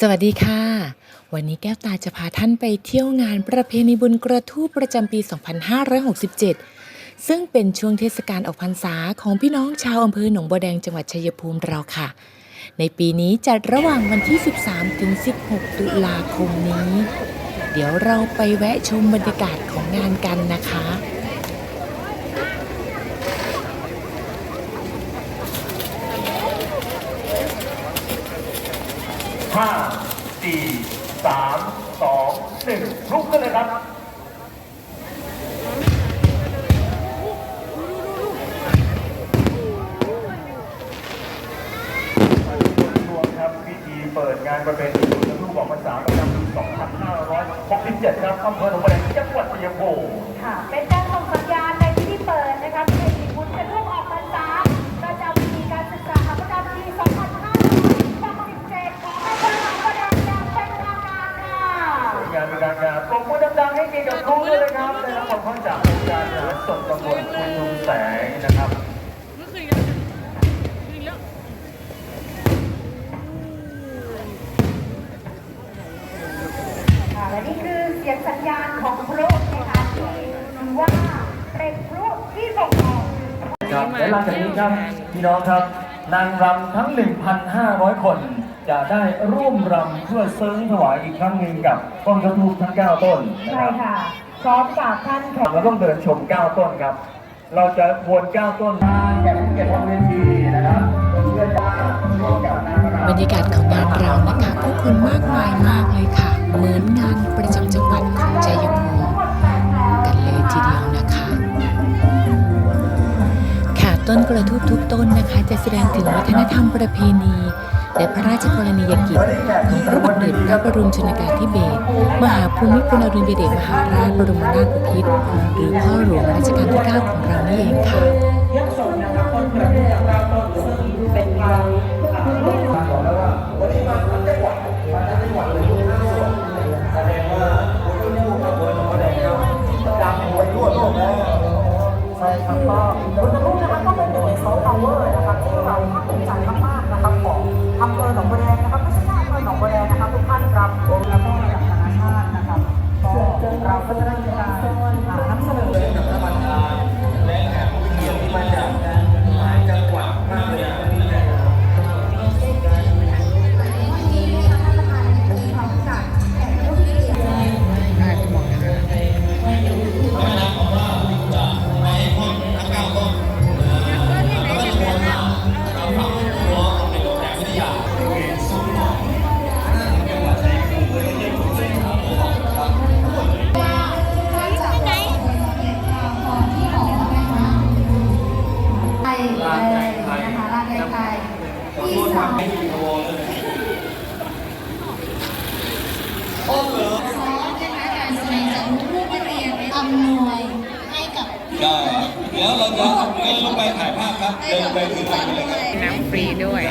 สวัสดีค่ะ วันนี้แก้วตาจะพาท่านไปเที่ยวงานประเพณีบุญกระทู้ประจำปี 2567 ซึ่งเป็นช่วงเทศกาลออกพรรษาของพี่น้องชาวอำเภอหนองบัวแดงจังหวัดชัยภูมิเราค่ะ ในปีนี้จัดระหว่างวันที่ 13 ถึง 16 ตุลาคมนี้ เดี๋ยวเราไปแวะชมบรรยากาศของงานกันนะคะ ห้าสี่สามสองหนึ่งลุกขึ้นเลยครับรวมครับพิธีเปิดงานประเพณีบุญกระทุ่งบอกภาษาประจำปี2567 ครับอำเภอหนองบัวแดงจังหวัดชัยภูมิค่ะ เป็นการส่งานเป็นการงานปรบมือดังๆให้เกียรติกับครูด้วยนะครับได้รับความเข้าจากองค์การทหารส่งตำรวจคุณลุงแสงนะครับค่ะและนี่คือเสียงสัญญาณของพลุนะคะที่ถือว่าเป็นพลุที่บ่งบอกถึงครับและหลังจากนี้ครับพี่น้องครับนางรำทั้ง 1,500 คน จะได้ร่วมรำเพื่อเสริมถวายอีกครั้งหนึ่งกับต้นกระทู้ทั้ง 9 ต้นนะใช่ครับค่ะพร้อมกับท่านแขกเราต้องเดินชม 9 ต้นครับ เราจะวน9 ต้นมาแก่ผู้เกียรติบนเวทีนะครับเพื่อจะร่วมกับนางรำ บรรยากาศของงานเรานะคะผู้คนมากมายมากเลยค่ะ เหมือนงานประจำจังหวัดของชัยภูมิกันเลยทีเดียวนะคะ ค่ะต้นกระทู้ทุกต้นนะคะ จะแสดงถึงวัฒนธรรมประเพณี และพระราชกรณียกิจของพระบาทสมเด็จพระบรมชนกาธิเบศรมหาภูมิพลอดุลยเดชมหาราชบรมนาถบพิตรหรือพ่อหลวงรัชกาลที่ 9 ของเรานี่เองค่ะยกส่งนะครับต้นกระเบื้องเราต้นซึ่งเป็นทางอ่ารุ่นบอกแล้วว่า นะคะร้านไทยที่สามซ้โหซอมนะคะการแสดงจากรูปนักเรียนอำนวยให้กับได้เดี๋ยวเราจะเดินลงไปถ่ายภาพครับเดินไปคือไปเลยครับน้ำฟรีด้วย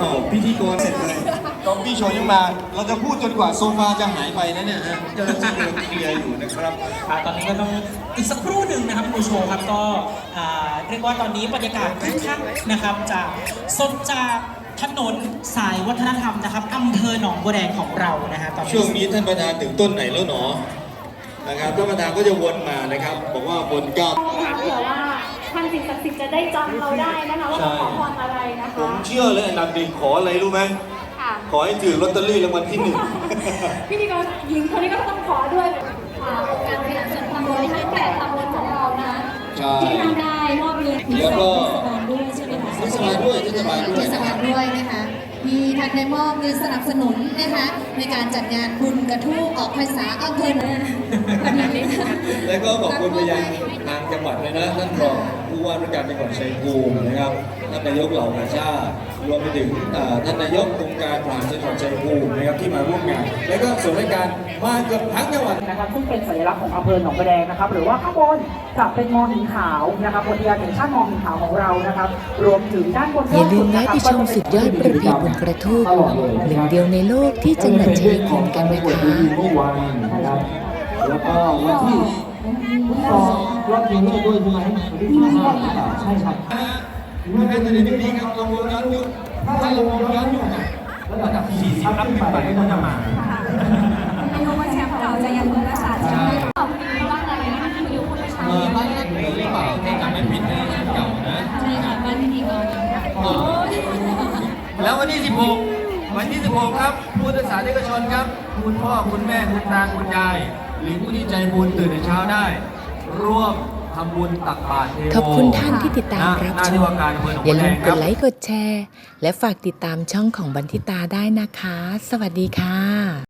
อ้าวพิธีกรเสร็จเลย กองพี่โชว์ยังมา เราจะพูดจนกว่าโซฟาจะหายไปนะเนี่ยฮะเจ้าหน้าที่กำลังเคลียร์อยู่นะครับอ่าตอนนี้ก็ต้องอีกสักครู่หนึ่งนะครับคุณผู้ชมครับก็อ่าเรียกว่าตอนนี้บรรยากาศคึกคักนะครับจากสดจากถนนสายวัฒนธรรมนะครับอำเภอหนองบัวแดงของเรานะฮะตอนนี้ช่วงนี้ท่านประธานถึงต้นไหนแล้วหนอนะครับท่านประธานก็จะวนมานะครับ บอกว่าบนเก้าเผื่อว่าท่านสิ่งศักดิ์สิทธิ์จะได้จำเราได้นะคะว่าเราขอพรอะไรนะผคะ มเชื่อเลยอันดับหนึ่งขออะไรรู้ไหมค่ะ ขอให้ถือลอตเตอรี่รางวัลที่หนึ่ง พิธีกรหญิงคนนี้ก็ต้องขอด้วยค่ะการขยันสันตำบลทั้งแปดตำบลของเรานะใช่ที่ทำได้มอบเงินแล้วก็ด้วยใช่ไหมคะเทศบาลด้วยเทศบาลด้วยเทศนะคบารัลบด้วยนะคะที่ท่านได้มอบเงินสนับสนุนนะคะในการจัดงานบุญกระทู้ออกพรรษาอำเภอหนองวันนี้ค่ะแล้วก็ขอบคุณไปยังทางจังหวัดเลยนะท่านรอง ผู้ว่าราชการจังหวัดชัยภูมินะครับท่านนายกเหล่ากาชาติรวมไปถึงอ่าท่านนายกองค์การผ่านจังหวัดชัยภูมินะครับที่มาร่วมงาน แล้วก็ส่วนราชการมาเกือบทั้งจังหวัดนะครับซึ่งเป็นสัญลักษณ์ของอำเภอหนองบัวแดงนะครับ หรือว่าข้างบนจะเป็นมอหินขาวนะครับบนเทียนแห่งชาติมอหินขาวของเรานะครับ รวมถึงด้านบนอย่าลืมแวะไปชมสุดยอดประเพณีบุญกระทู้หนึ่งเดียวในโลกที่จังหวัดชัยภูมิกันนะคะ แล้วก็วันที่สองยอดเงินด้วยด้วยไหมใช่ครับเมื่อเป็นตัวนี้ครับลงย้อนยุคถ้าลงย้อนยุคเนี่ยระดับ40อัพขึ้นไปก็จะมาไม่รู้ว่าแชมป์เก่าจะยังคงรักษาแชมป์ไม่ต่อมีบ้าอะไรนะคะที่อยู่คนละชั้นเออบ้านเล็กหรือเปล่าถ้าจำไม่ผิดนะเก่านะใช่ค่ะบ้านพิธีกรแล้ววันที่16วันที่ 16 ครับ ผู้โดยสารเอกชนครับ คุณพ่อ คุณแม่ คุณตา คุณยาย หรือผู้ที่ใจบุญตื่นแต่เช้าได้ ร่วมทำบุญตักบาตรเทโวขอบคุณท่านที่ติดตามรับหน้าชที่มว่าการอำเภอหนองอย่าบัวลืแดมงกครัดบไลค์กดแชร์ และฝากติดตามช่องของบันทิตาได้นะคะ สวัสดีค่ะ